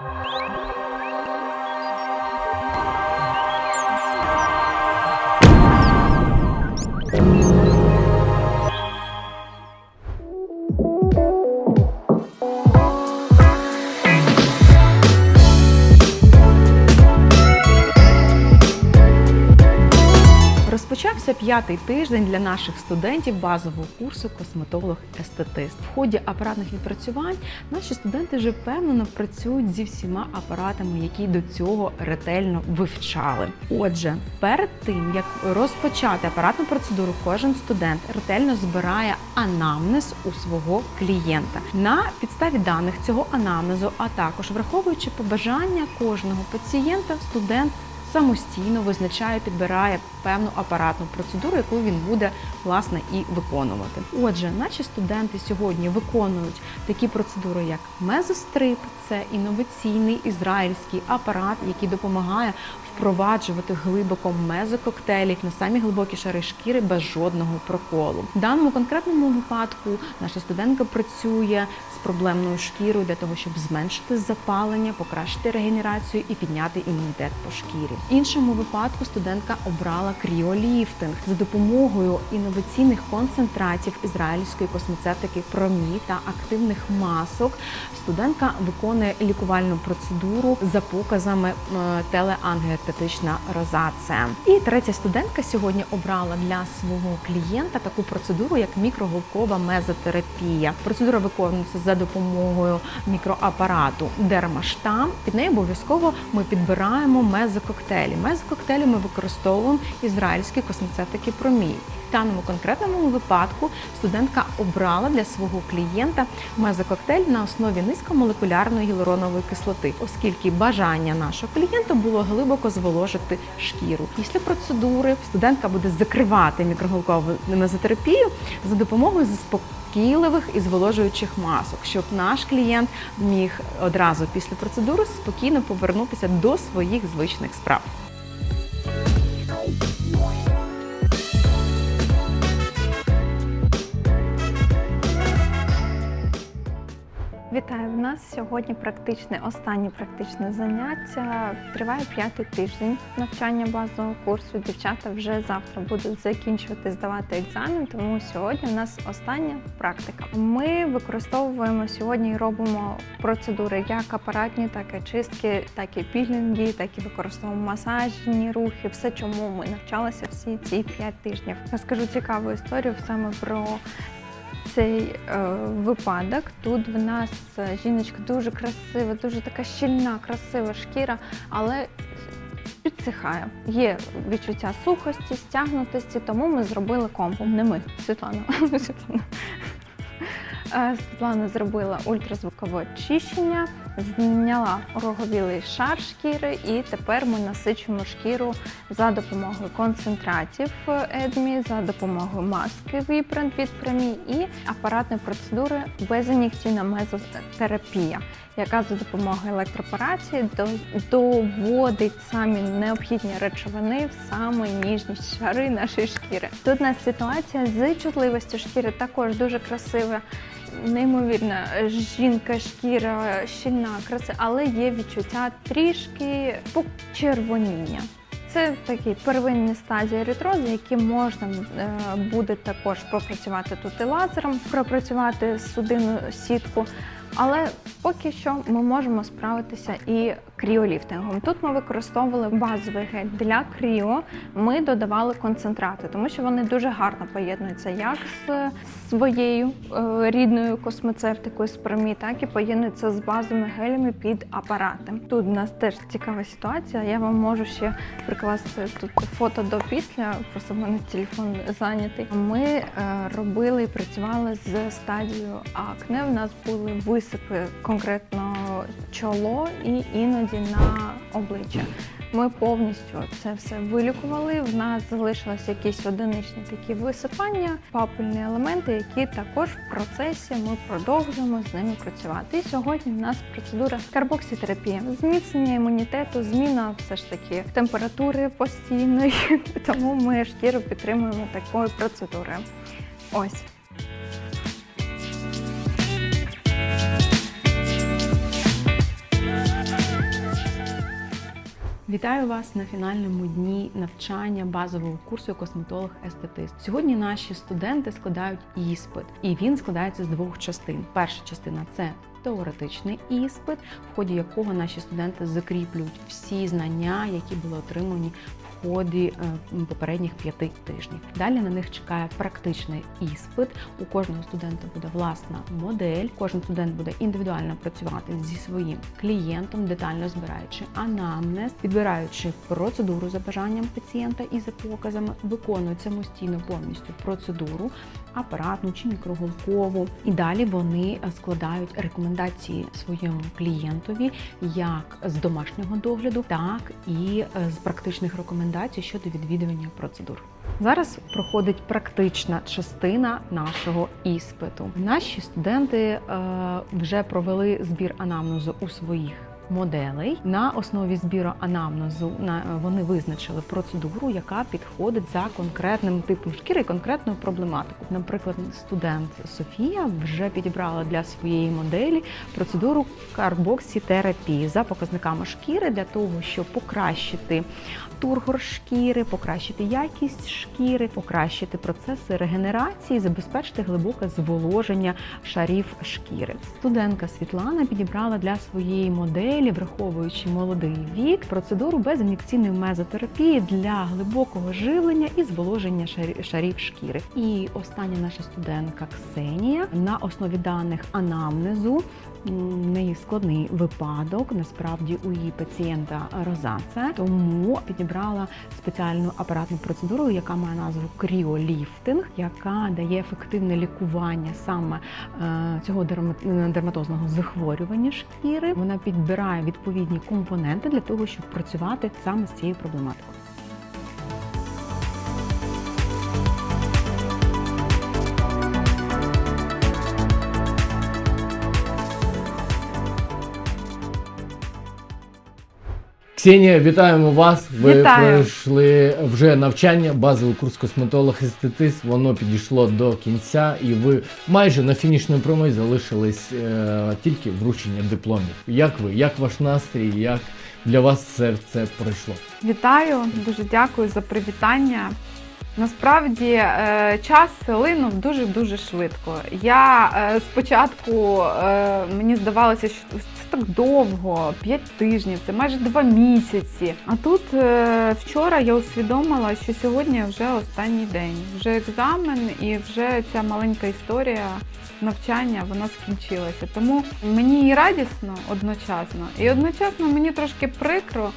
you п'ятий тиждень для наших студентів базового курсу косметолог-естетист. В ході апаратних відпрацювань наші студенти вже впевнено працюють зі всіма апаратами, які до цього ретельно вивчали. Отже, перед тим як розпочати апаратну процедуру, кожен студент ретельно збирає анамнез у свого клієнта. На підставі даних цього анамнезу, а також враховуючи побажання кожного пацієнта, студент самостійно визначає, підбирає певну апаратну процедуру, яку він буде власне і виконувати. Отже, наші студенти сьогодні виконують такі процедури, як мезострип, це інноваційний ізраїльський апарат, який допомагає впроваджувати глибоко мезококтейлі на самі глибокі шари шкіри без жодного проколу. В даному конкретному випадку наша студентка працює з проблемною шкірою для того, щоб зменшити запалення, покращити регенерацію і підняти імунітет по шкірі. В іншому випадку студентка обрала кріоліфтинг за допомогою інноваційних концентратів ізраїльської космецевтики промі та активних масок. Студентка виконує лікувальну процедуру за показами е, телеангіотетична розація. І третя студентка сьогодні обрала для свого клієнта таку процедуру, як мікроголкова мезотерапія. Процедура виконується за допомогою мікроапарату Дермаштам. Під нею обов'язково ми підбираємо мезококтейлі. Мезококтейлі ми використовуємо ізраїльські космецевтики промій. В даному конкретному випадку студентка обрала для свого клієнта мезококтейль на основі низькомолекулярної гіалуронової кислоти, оскільки бажання нашого клієнта було глибоко зволожити шкіру. Після процедури студентка буде закривати мікроголкову мезотерапію за допомогою заспокійливих і зволожуючих масок, щоб наш клієнт міг одразу після процедури спокійно повернутися до своїх звичних справ. Вітаю! В нас сьогодні практичне останнє практичне заняття. Триває п'ятий тиждень навчання базового курсу. Дівчата вже завтра будуть закінчувати здавати екзамен, тому сьогодні в нас остання практика. Ми використовуємо сьогодні і робимо процедури як апаратні, так і чистки, так і пілінги, так і використовуємо масажні рухи. Все, чому ми навчалися всі ці п'ять тижнів. Розкажу цікаву історію саме про цей е, випадок. Тут в нас е, жіночка дуже красива, дуже така щільна, красива шкіра, але підсихає. Є відчуття сухості, стягнутості, тому ми зробили компом. Не ми, Світлана. Світлана. Е, Світлана зробила ультразвукове очищення, зняла роговілий шар шкіри, і тепер ми насичуємо шкіру за допомогою концентратів Едмі, за допомогою маски Віпрент від Премі і апаратної процедури безін'єкційна мезотерапія, яка за допомогою електропорації до- доводить самі необхідні речовини в саме ніжні шари нашої шкіри. Тут у нас ситуація з чутливістю шкіри також дуже красива. Неймовірна жінка, шкіра, щільна, краса, але є відчуття трішки почервоніння. Це такі первинні стадії еритрозу, які можна е, буде також пропрацювати тут і лазером, пропрацювати судинну сітку. Але поки що ми можемо справитися і кріоліфтингом. Тут ми використовували базовий гель для кріо. Ми додавали концентрати, тому що вони дуже гарно поєднуються як з своєю е, рідною космецевтикою з промі, так і поєднуються з базовими гелями під апарати. Тут у нас теж цікава ситуація. Я вам можу ще прикласти тут фото до після. Просто в мене телефон зайнятий. Ми е, робили і працювали з стадією акне. У нас були висипи конкретно чоло і іноді на обличчя. Ми повністю це все вилікували. В нас залишились якісь одиничні такі висипання, папульні елементи, які також в процесі ми продовжуємо з ними працювати. І сьогодні в нас процедура карбоксітерапія, зміцнення імунітету, зміна все ж таки температури постійної. Тому ми шкіру підтримуємо такою процедурою. Ось. Вітаю вас на фінальному дні навчання базового курсу косметолог-естетист. Сьогодні наші студенти складають іспит, і він складається з двох частин. Перша частина це теоретичний іспит, в ході якого наші студенти закріплюють всі знання, які були отримані ході е, попередніх п'яти тижнів. Далі на них чекає практичний іспит. У кожного студента буде власна модель. Кожен студент буде індивідуально працювати зі своїм клієнтом, детально збираючи анамнез, підбираючи процедуру за бажанням пацієнта і за показами, виконують самостійно повністю процедуру, апаратну чи мікроголкову. І далі вони складають рекомендації своєму клієнтові як з домашнього догляду, так і е, з практичних рекомендацій щодо відвідування процедур. Зараз проходить практична частина нашого іспиту. Наші студенти е, вже провели збір анамнезу у своїх. Моделей на основі збіру анамнезу на вони визначили процедуру, яка підходить за конкретним типом шкіри і конкретною проблематикою. Наприклад, студент Софія вже підібрала для своєї моделі процедуру карбоксітерапії за показниками шкіри для того, щоб покращити тургор шкіри, покращити якість шкіри, покращити процеси регенерації, забезпечити глибоке зволоження шарів шкіри. Студентка Світлана підібрала для своєї моделі, враховуючи молодий вік, процедуру безін'єкційної мезотерапії для глибокого живлення і зволоження шарів шкіри. І остання наша студентка Ксенія на основі даних анамнезу в неї складний випадок. Насправді у її пацієнта розація, тому підібрала спеціальну апаратну процедуру, яка має назву кріоліфтинг, яка дає ефективне лікування саме е, цього дерма- дерматозного захворювання шкіри. Вона підбирає відповідні компоненти для того, щоб працювати саме з цією проблематикою. Ксенія, вітаємо вас. Ви Вітаю. пройшли вже навчання, базовий курс косметолог-естетист. Воно підійшло до кінця, і ви майже на фінішній прямой залишились е, тільки вручення дипломів. Як ви? Як ваш настрій? Як для вас це, це пройшло? Вітаю, дуже дякую за привітання. Насправді е, час линув дуже дуже швидко. Я е, спочатку е, мені здавалося, що так довго, 5 тижнів, це майже 2 місяці. А тут е, вчора я усвідомила, що сьогодні вже останній день, вже екзамен і вже ця маленька історія навчання вона скінчилася. Тому мені і радісно одночасно, і одночасно мені трошки прикро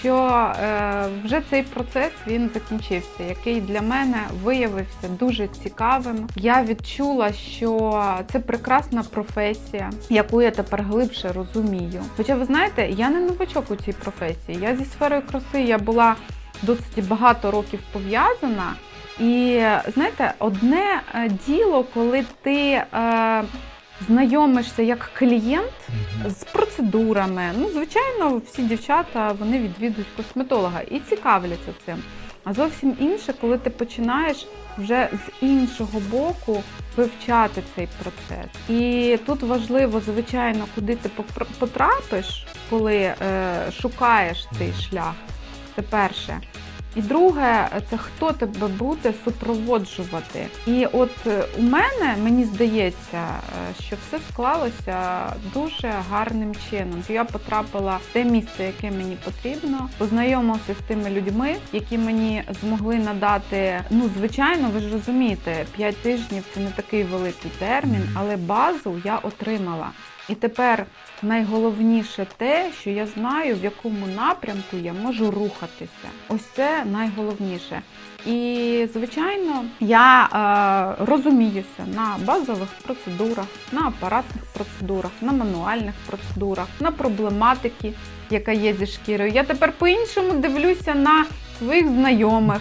що е, вже цей процес він закінчився, який для мене виявився дуже цікавим. Я відчула, що це прекрасна професія, яку я тепер глибше розумію. Хоча ви знаєте, я не новачок у цій професії. Я зі сферою краси я була досить багато років пов'язана. І знаєте, одне е, діло, коли ти е, знайомишся як клієнт з процедурами. Ну, звичайно, всі дівчата вони відвідують косметолога і цікавляться цим. А зовсім інше, коли ти починаєш вже з іншого боку вивчати цей процес. І тут важливо, звичайно, куди ти потрапиш, коли е, шукаєш цей шлях. Це перше. І друге, це хто тебе буде супроводжувати. І от е, у мене мені здається, е, що все склалося дуже гарним чином. Я потрапила в те місце, яке мені потрібно, познайомилася з тими людьми, які мені змогли надати. Ну, звичайно, ви ж розумієте, 5 тижнів це не такий великий термін, але базу я отримала. І тепер найголовніше те, що я знаю, в якому напрямку я можу рухатися. Ось це найголовніше. І, звичайно, я е, розуміюся на базових процедурах, на апаратних процедурах, на мануальних процедурах, на проблематики, яка є зі шкірою. Я тепер по-іншому дивлюся на своїх знайомих,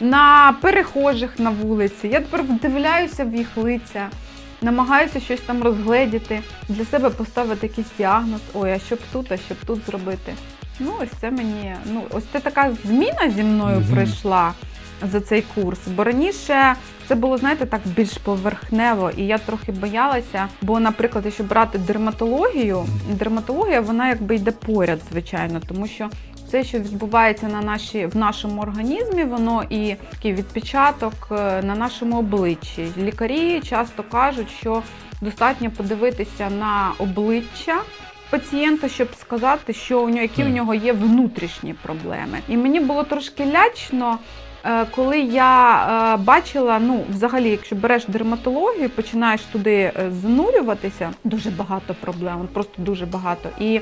на перехожих на вулиці. Я тепер вдивляюся в їх лиця намагаюся щось там розгледіти, для себе поставити якийсь діагноз, ой, а що б тут, а що б тут зробити. Ну, ось це мені, ну, ось це така зміна зі мною Мгм. прийшла за цей курс. Бо раніше це було, знаєте, так більш поверхнево, і я трохи боялася. Бо, наприклад, якщо брати дерматологію, дерматологія вона якби йде поряд, звичайно, тому що це, що відбувається на наші, в нашому організмі, воно і такий відпечаток е, на нашому обличчі. Лікарі часто кажуть, що достатньо подивитися на обличчя. Пацієнта, щоб сказати, що у нього які у нього є внутрішні проблеми, і мені було трошки лячно, е, коли я е, бачила, ну, взагалі, якщо береш дерматологію, починаєш туди занурюватися, дуже багато проблем, просто дуже багато. І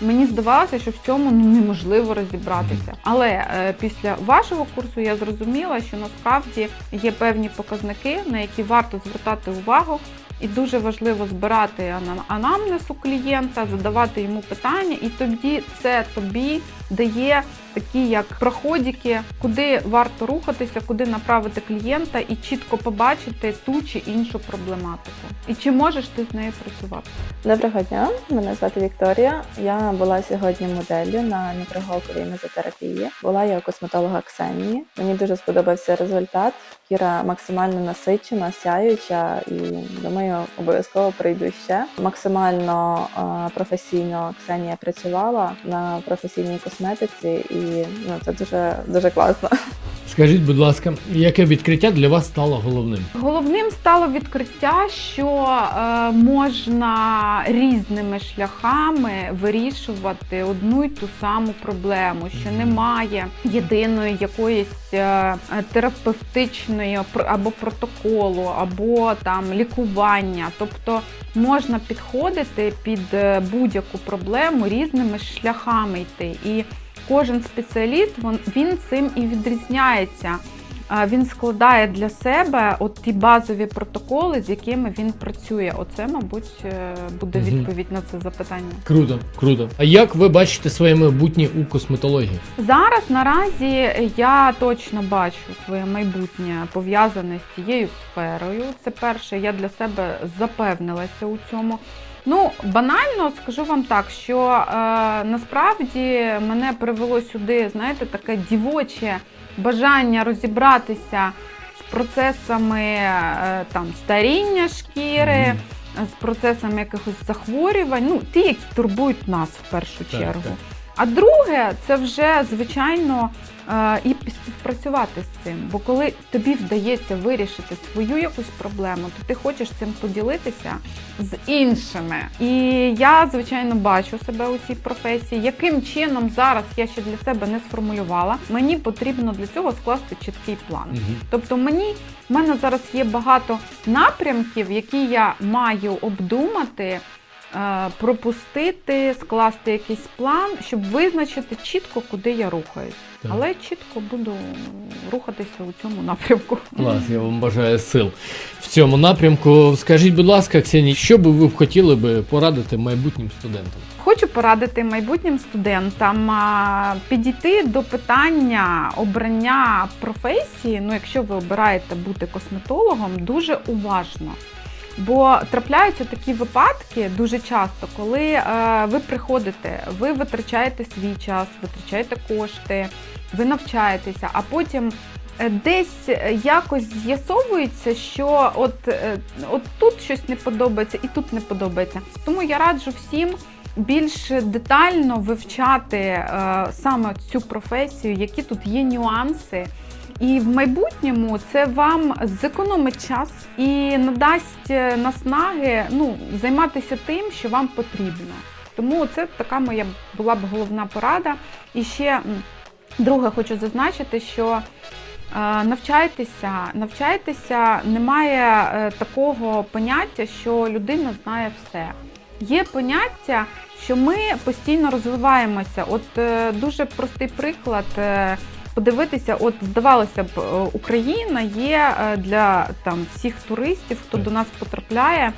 мені здавалося, що в цьому ну, неможливо розібратися. Але е, після вашого курсу я зрозуміла, що насправді є певні показники, на які варто звертати увагу. І дуже важливо збирати ана- анамнез у клієнта, задавати йому питання, і тоді це тобі дає такі як проходіки, куди варто рухатися, куди направити клієнта і чітко побачити ту чи іншу проблематику. І чи можеш ти з нею працювати? Доброго дня, мене звати Вікторія. Я була сьогодні моделлю на мікроголковій мезотерапії. Була я у косметолога Ксенії. Мені дуже сподобався результат. Кіра максимально насичена, сяюча, і думаю, обов'язково прийду ще. Максимально е, професійно Ксенія працювала на професійній косметиці, і ну це дуже дуже класно. Скажіть, будь ласка, яке відкриття для вас стало головним? Головним стало відкриття, що е, можна різними шляхами вирішувати одну й ту саму проблему, що немає єдиної якоїсь е, терапевтичної або протоколу, або там лікування. Тобто можна підходити під е, будь-яку проблему різними шляхами йти. І кожен спеціаліст він, цим і відрізняється. Він складає для себе от ті базові протоколи, з якими він працює. Оце, мабуть, е, буде відповідь на це запитання. Круто, круто. А як ви бачите своє майбутнє у косметології? Зараз наразі я точно бачу своє майбутнє пов'язане з цією сферою. Це перше, я для себе запевнилася у цьому. Ну, банально скажу вам так, що е, насправді мене привело сюди, знаєте, таке дівоче бажання розібратися з процесами е, там старіння шкіри, з процесами якихось захворювань, ну ті, які турбують нас в першу Так, чергу. так. А друге, це вже звичайно е, і співпрацювати з цим. Бо коли тобі вдається вирішити свою якусь проблему, то ти хочеш цим поділитися з іншими. І я, звичайно, бачу себе у цій професії. Яким чином зараз я ще для себе не сформулювала. Мені потрібно для цього скласти чіткий план. Мгм. Тобто мені в мене зараз є багато напрямків, які я маю обдумати, пропустити, скласти якийсь план, щоб визначити чітко, куди я рухаюсь. Так. Але чітко буду рухатися у цьому напрямку. Клас, я вам бажаю сил в цьому напрямку. Скажіть, будь ласка, Ксенія, що би ви хотіли би порадити майбутнім студентам? Хочу порадити майбутнім студентам підійти до питання обрання професії. Ну, якщо ви обираєте бути косметологом, дуже уважно. Бо трапляються такі випадки дуже часто, коли е, ви приходите, ви витрачаєте свій час, витрачаєте кошти, ви навчаєтеся, а потім е, десь е, якось з'ясовується, що от, от тут щось не подобається і тут не подобається. Тому я раджу всім більш детально вивчати е, саме цю професію, які тут є нюанси. І в майбутньому це вам зекономить час і надасть е, наснаги ну, займатися тим, що вам потрібно. Тому це така моя була б головна порада. І ще друге хочу зазначити, що е, навчайтеся, навчайтеся, немає е, такого поняття, що людина знає все. Є поняття, що ми постійно розвиваємося. От дуже простий приклад. Подивитися, от здавалося б, е, Україна є е, для там всіх туристів, хто до нас потрапляє,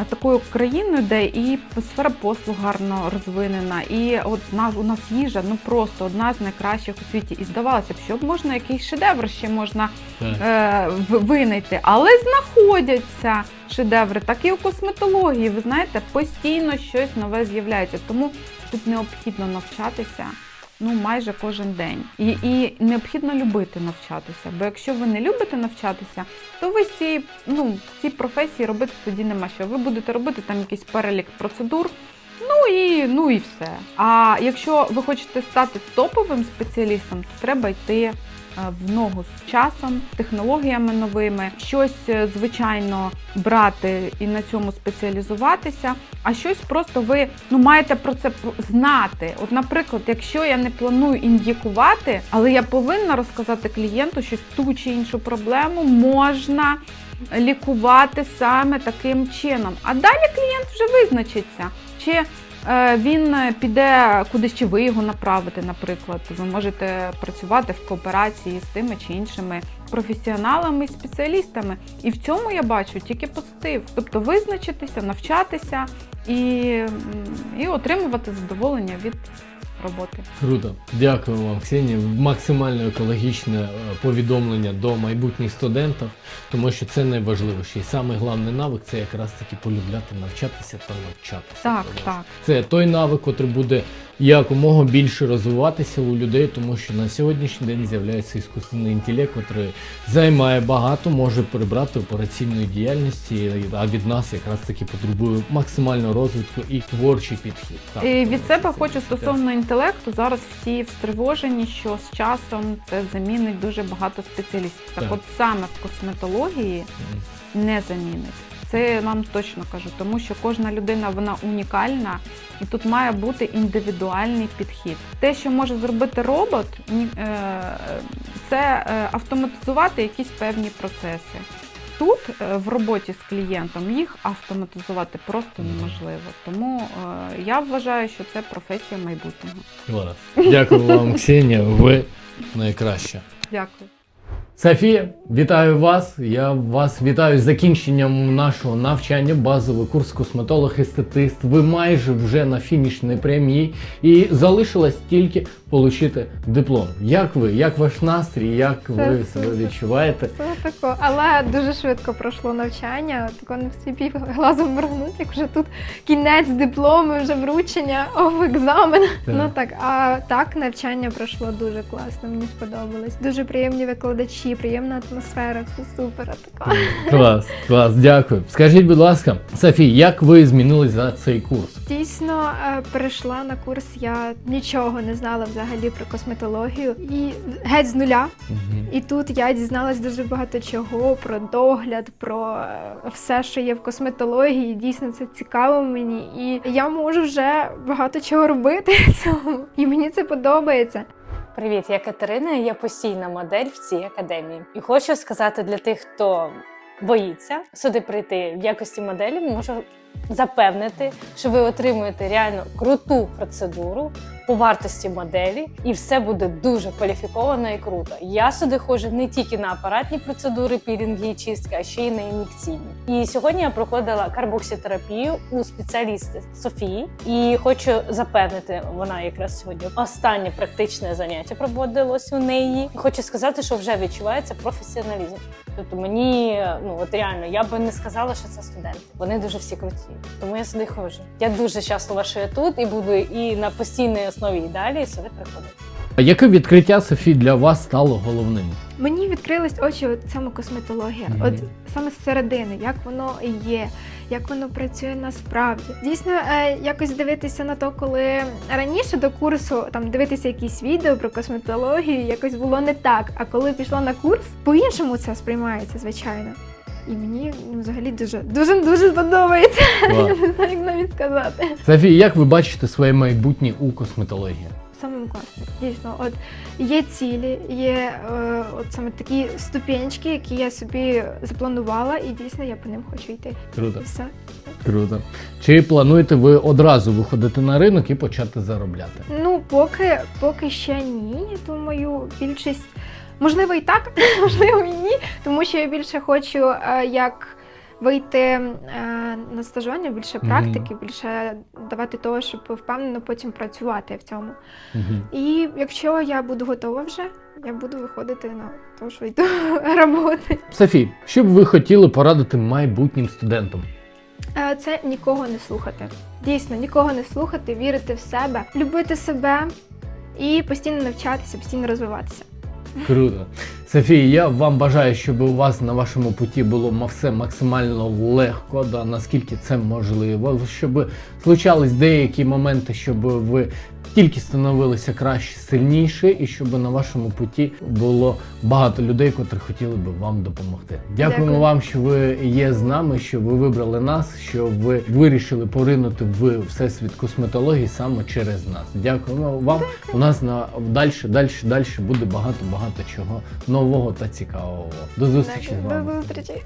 е, такою країною, де і сфера послуг гарно розвинена, і от у нас їжа ну просто одна з найкращих у світі. І здавалося б, що можна якийсь шедевр ще можна е, винайти, але знаходяться шедеври, так і у косметології. Ви знаєте, постійно щось нове з'являється. Тому тут необхідно навчатися. Ну, майже кожен день. І, і необхідно любити навчатися. Бо якщо ви не любите навчатися, то ви ці ну, в цій професії робити тоді нема що. Ви будете робити там якийсь перелік процедур, Ну і, ну і все. А якщо ви хочете стати топовим спеціалістом, то треба йти в ногу з часом, технологіями новими, щось е, звичайно брати і на цьому спеціалізуватися, а щось просто ви ну маєте про це знати. От, наприклад, якщо я не планую ін'єкувати, але я повинна розказати клієнту, що ту чи іншу проблему можна лікувати саме таким чином. А далі клієнт вже визначиться, чи е, він е, піде кудись, чи ви його направите, наприклад. Ви можете працювати в кооперації з тими чи іншими професіоналами і спеціалістами. І в цьому я бачу тільки позитив. Тобто визначитися, навчатися і, і отримувати задоволення від роботи. Круто, дякую вам, Ксенія. Максимально екологічне е, повідомлення до майбутніх студентів, тому що це найважливіше. І саме головний навик це якраз таки полюбляти навчатися та навчатися. Так, Тому так. Це той навик, який буде якомога більше розвиватися у людей, тому що на сьогоднішній день з'являється іскусний інтелект, який займає багато, може прибрати операційної діяльності, а від нас якраз таки потребує максимального розвитку і творчий підхід. Так, І від себе це хочу стосовно інтелекту. Зараз всі встривожені, що з часом це замінить дуже багато спеціалістів. Так, Так. от саме в косметології Мгм. не замінить. Це я вам точно кажу, тому що кожна людина вона унікальна, і тут має бути індивідуальний підхід. Те, що може зробити робот, е, це е, автоматизувати якісь певні процеси. Тут е, в роботі з клієнтом їх автоматизувати просто неможливо. Тому я вважаю, що це професія майбутнього. Клас. Дякую вам, Ксенія. Ви найкраща. Дякую. Софія, вітаю вас. Я вас вітаю з закінченням нашого навчання. Базовий курс косметолог-естетист. Ви майже вже на фінішній прямії і залишилось тільки отримати диплом. Як ви? Як ваш настрій? Як Це ви себе відчуваєте? Все тако, але дуже швидко пройшло навчання. Тако не встиг глазом моргнути, як вже тут кінець диплому, вже вручення, ов екзамен. Ну так, а так навчання пройшло дуже класно. Мені сподобалось. Дуже приємні викладачі, приємна атмосфера, все супер. Тако. Клас, клас, дякую. Скажіть, будь ласка, Софія, як ви змінились за цей курс? Дійсно, е, перейшла на курс. Я нічого не знала взагалі про косметологію і геть з нуля. Мгм. І тут я дізналась дуже багато чого про догляд, про е, все, що є в косметології. Дійсно, це цікаво мені. І я можу вже багато чого робити цьому. І мені це подобається. Привіт, я Катерина. Я постійна модель в цій академії. І хочу сказати для тих, хто боїться сюди прийти в якості моделі, можу запевнити, що ви отримуєте реально круту процедуру по вартості моделі, і все буде дуже кваліфіковано і круто. Я сюди ходжу не тільки на апаратні процедури, пілінги і чистки, а ще й на ін'єкційні. І сьогодні я проходила карбоксітерапію у спеціаліста Софії, і хочу запевнити, вона якраз сьогодні останнє практичне заняття проводилось у неї. Хочу сказати, що вже відчувається професіоналізм. Тобто мені ну от реально я би не сказала, що це студенти. Вони дуже всі круті. Тому я сюди ходжу. Я дуже щаслива, що я тут і буду і на постійній основі і далі сюди приходити. А яке відкриття Софі для вас стало головним? Мені відкрились очі от саме косметологія, Мгм. от саме з середини, як воно є, як воно працює насправді. Дійсно, е, якось дивитися на то, коли раніше до курсу там дивитися якісь відео про косметологію, якось було не так. А коли пішла на курс, по-іншому це сприймається, звичайно. І мені ну, взагалі дуже дуже дуже подобається. Я не знаю, як навіть сказати. Софія, як ви бачите своє майбутнє у косметології? Самим класним. Дійсно, от є цілі, є е, от саме такі ступенечки, які я собі запланувала, і дійсно я по ним хочу йти. Круто. Все. Круто. Чи плануєте ви одразу виходити на ринок і почати заробляти? Ну, поки, поки ще ні. Думаю, більшість можливо і так, можливо і ні, тому що я більше хочу е, як. Вийти е, на стажування, більше практики, більше давати того, щоб впевнено потім працювати в цьому. І якщо я буду готова вже, я буду виходити на те, що йду роботи. Софій, що б ви хотіли порадити майбутнім студентам? Е, Це нікого не слухати. Дійсно, нікого не слухати, вірити в себе, любити себе і постійно навчатися, постійно розвиватися. Круто. Софія, я вам бажаю, щоб у вас на вашому путі було все максимально легко, да, наскільки це можливо, щоб случались деякі моменти, щоб ви тільки становилися краще, сильніше, і щоб на вашому путі було багато людей, котрі хотіли би вам допомогти. Дякуємо Дякую. вам, що ви є з нами, що ви вибрали нас, що ви вирішили поринути в всесвіт косметології саме через нас. Дякуємо вам. У нас на далі, далі, далі буде багато багато чого нового та цікавого. До зустрічі з вами. зустрічі.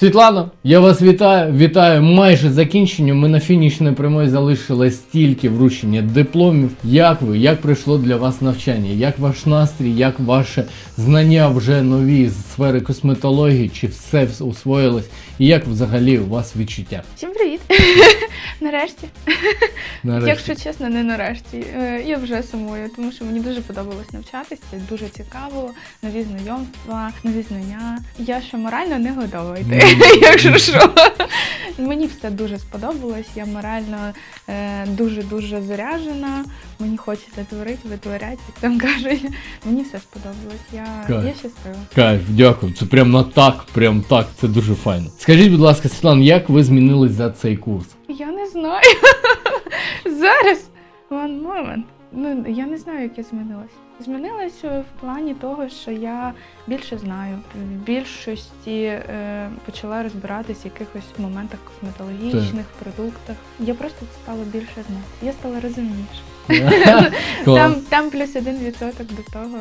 Світлана, я вас вітаю. Вітаю майже закінченню. Ми на фінішній прямої залишилось тільки вручення дипломів. Як ви? Як пройшло для вас навчання? Як ваш настрій? Як ваше знання вже нові з сфери косметології? Чи все усвоїлось? І як взагалі у вас відчуття? Всім привіт! Нарешті. Нарешті. Якщо чесно, не нарешті. Е, Я вже сумую, тому що мені дуже подобалось навчатися, дуже цікаво, нові знайомства, нові знання. Я ще морально не готова йти. якщо що. Мені все дуже сподобалось. Я морально е, дуже-дуже заряджена. Мені хочеться творити, витворяти, як там кажуть. Мені все сподобалось. Я, Кайф. я щаслива. Кайф, дякую. Це прям на так, прям так. Це дуже файно. Скажіть, будь ласка, Світлана, як ви змінились за цей курс? Я не знаю. Зараз. One moment. Ну, я не знаю, як я змінилась. Змінилась в плані того, що я більше знаю. В більшості е, почала розбиратись в якихось моментах косметологічних, продуктах. Я просто стала більше знати. Я стала розумніше. Там, там плюс один відсоток до того.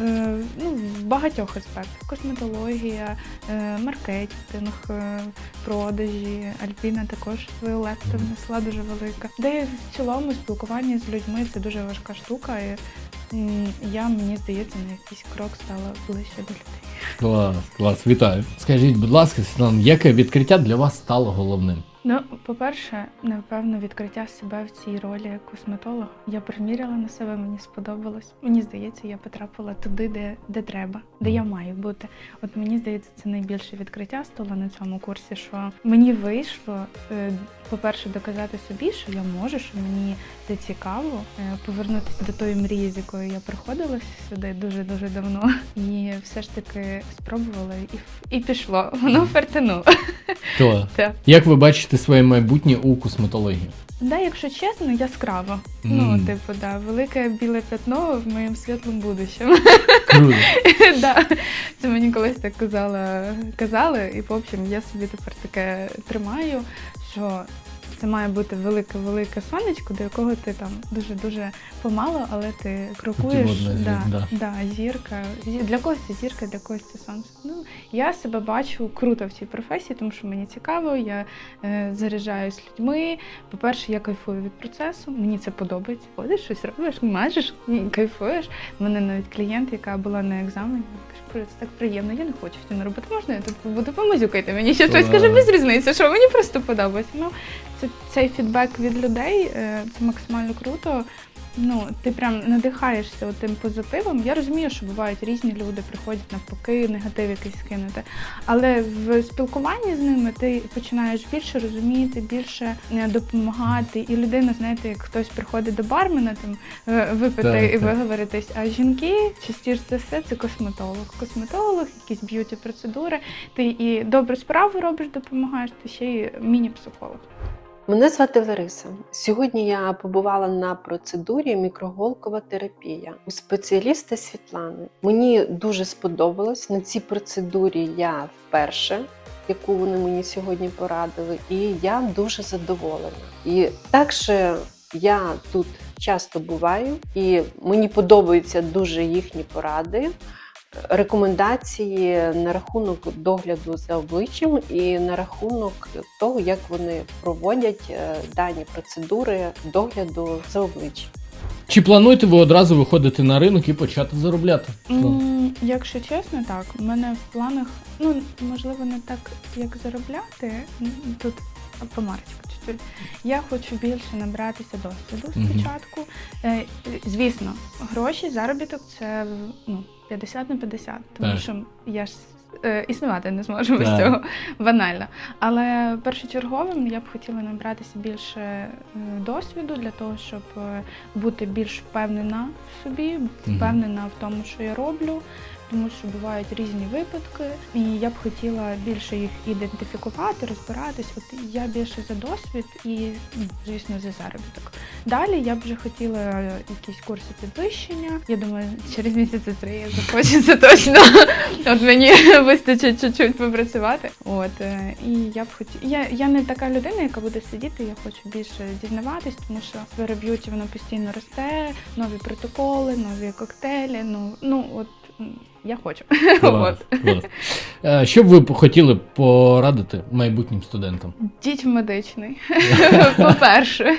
Е, ну, в багатьох аспектах. Косметологія, е, маркетинг, е, продажі. Альпіна також свою лепту внесла дуже велика. Де в цілому спілкування з людьми це дуже важка штука. І, я, мені здається, на якийсь крок стала ближче до людей. Клас, клас, вітаю. Скажіть, будь ласка, Світлана, яке відкриття для вас стало головним? Ну, по-перше, напевно, відкриття себе в цій ролі косметолога. Я приміряла на себе, мені сподобалось. Мені здається, я потрапила туди, де, де треба, де я маю бути. От мені здається, це найбільше відкриття стало на цьому курсі, що мені вийшло, е, по-перше, доказати собі, що я можу, що мені це цікаво, е, повернутися до тої мрії, з якою я приходила сюди дуже дуже давно. І все ж таки спробувала і, і пішло. Воно фертануло. Так. Як ви бачите своє майбутнє у косметології? Да, якщо чесно, яскраво. Мгм. Ну, типу, да, велике біле пятно в моєму світлому. Круто. да. Це мені колись так казала, казали, і в общем, я собі тепер таке тримаю, що це має бути велике-велике сонечко, до якого ти там дуже-дуже помало, але ти крокуєш. Да, звізда. да, зірка. Для когось це зірка, для когось це сонце. Ну, я себе бачу круто в цій професії, тому що мені цікаво, я е, заряджаюсь людьми. По-перше, я кайфую від процесу, мені це подобається. Ходиш, щось робиш, мажеш, кайфуєш. У мене навіть клієнт, яка була на екзамені, каже, «Боже, це так приємно, я не хочу втім робити. Можна я тут буду помазюкайте мені ще щось? Каже, без різниці, що мені просто подобається. Ну, це цей фідбек від людей, е, це максимально круто. Ну, ти прям надихаєшся тим позитивом. Я розумію, що бувають різні люди, приходять навпаки, негатив якийсь кинути. Але в спілкуванні з ними ти починаєш більше розуміти, більше е, допомагати. І людина, знаєте, як хтось приходить до бармена там е, випити Так, і так. виговоритись. А жінки частіше за все це косметолог. Косметолог, якісь б'юті процедури. Ти і добру справу робиш, допомагаєш, ти ще й міні-психолог. Мене звати Лариса. Сьогодні я побувала на процедурі мікроголкова терапія у спеціаліста Світлани. Мені дуже сподобалось. На цій процедурі я вперше, яку вони мені сьогодні порадили, і я дуже задоволена. І також я тут часто буваю, і мені подобаються дуже їхні поради рекомендації на рахунок догляду за обличчям і на рахунок того, як вони проводять е, дані процедури догляду за обличчям. Чи плануєте ви одразу виходити на ринок і почати заробляти? М, Якщо чесно, так. У мене в планах, ну можливо, не так, як заробляти. Тут помарочку чуть-чуть. Я хочу більше набратися досвіду спочатку. Е, Звісно, гроші, заробіток це ну, 50 на 50. Тому Так. що я ж е, існувати не зможу Так. з цього банально. Але першочерговим я б хотіла набратися більше е, досвіду для того, щоб е, бути більш впевнена в собі, впевнена в тому, що я роблю. Тому що бувають різні випадки, і я б хотіла більше їх ідентифікувати, розбиратись. От я більше за досвід і, ну, звісно, за заробіток. Далі я б вже хотіла якісь курси підвищення. Я думаю, через місяці три я захочу точно. От мені вистачить чуть-чуть попрацювати. От е, і я б хотіла. Я, я не така людина, яка буде сидіти. Я хочу більше дізнаватись, тому що сфера б'юті воно постійно росте, нові протоколи, нові коктейлі. Ну ну от я хочу. Клас, клас. Е, Що б ви хотіли порадити майбутнім студентам? Діть в медичний, по-перше.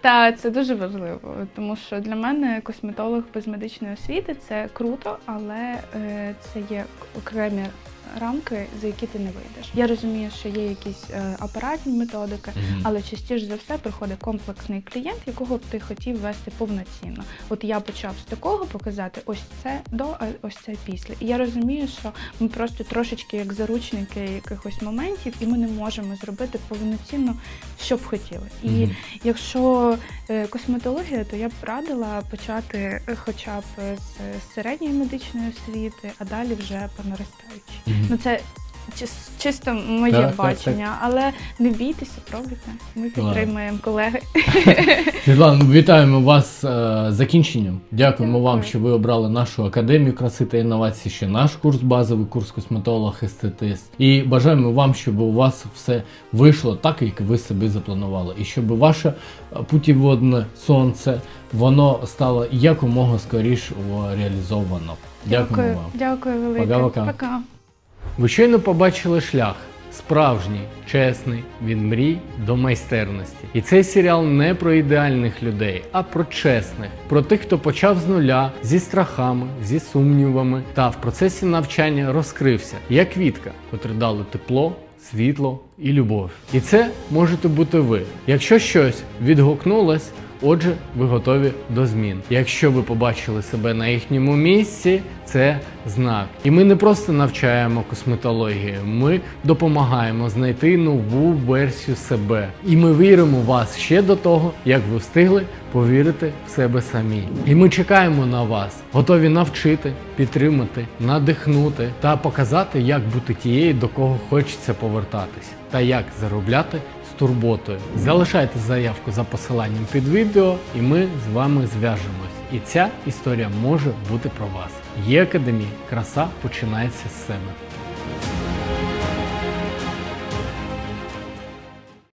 Та це дуже важливо, тому що для мене косметолог без медичної освіти це круто, але е, це є окремі рамки, за які ти не вийдеш. Я розумію, що є якісь е, апаратні методики, але частіше за все приходить комплексний клієнт, якого б ти хотів вести повноцінно. От я почав з такого показати ось це до, а ось це після. І я розумію, що ми просто трошечки як заручники якихось моментів, і ми не можемо зробити повноцінно, що б хотіли. І Мгм. Якщо е, косметологія, то я б радила почати е, хоча б з середньої медичної освіти, а далі вже по наростаючій. Мгм. Ну це чис- чисто моє Так, так, бачення, але не бійтеся, пробуйте. Ми підтримуємо колеги. Світлана, вітаємо вас е, з закінченням. Дякуємо Дякую. вам, що ви обрали нашу академію краси та інновацій, ще наш курс базовий, курс косметолог естетист. І бажаємо вам, щоб у вас все вийшло так, як ви собі запланували, і щоб ваше е, путіводне сонце воно стало якомога скоріше о, реалізовано. Дякуємо Дякую, вам. дякую велике. Пока-пока. Пока. Ви щойно побачили шлях. Справжній, чесний, від мрій до майстерності. І цей серіал не про ідеальних людей, а про чесних, про тих, хто почав з нуля, зі страхами, зі сумнівами, та в процесі навчання розкрився, як квітка, котре дали тепло, світло і любов. І це можете бути ви. Якщо щось відгукнулось, Отже, ви готові до змін. Якщо ви побачили себе на їхньому місці, це знак. І ми не просто навчаємо косметологію, ми допомагаємо знайти нову версію себе. І ми віримо в вас ще до того, як ви встигли повірити в себе самі. І ми чекаємо на вас, готові навчити, підтримати, надихнути та показати, як бути тією, до кого хочеться повертатись, та як заробляти турботою. Залишайте заявку за посиланням під відео, і ми з вами зв'яжемось. І ця історія може бути про вас. Є академія, краса починається з себе.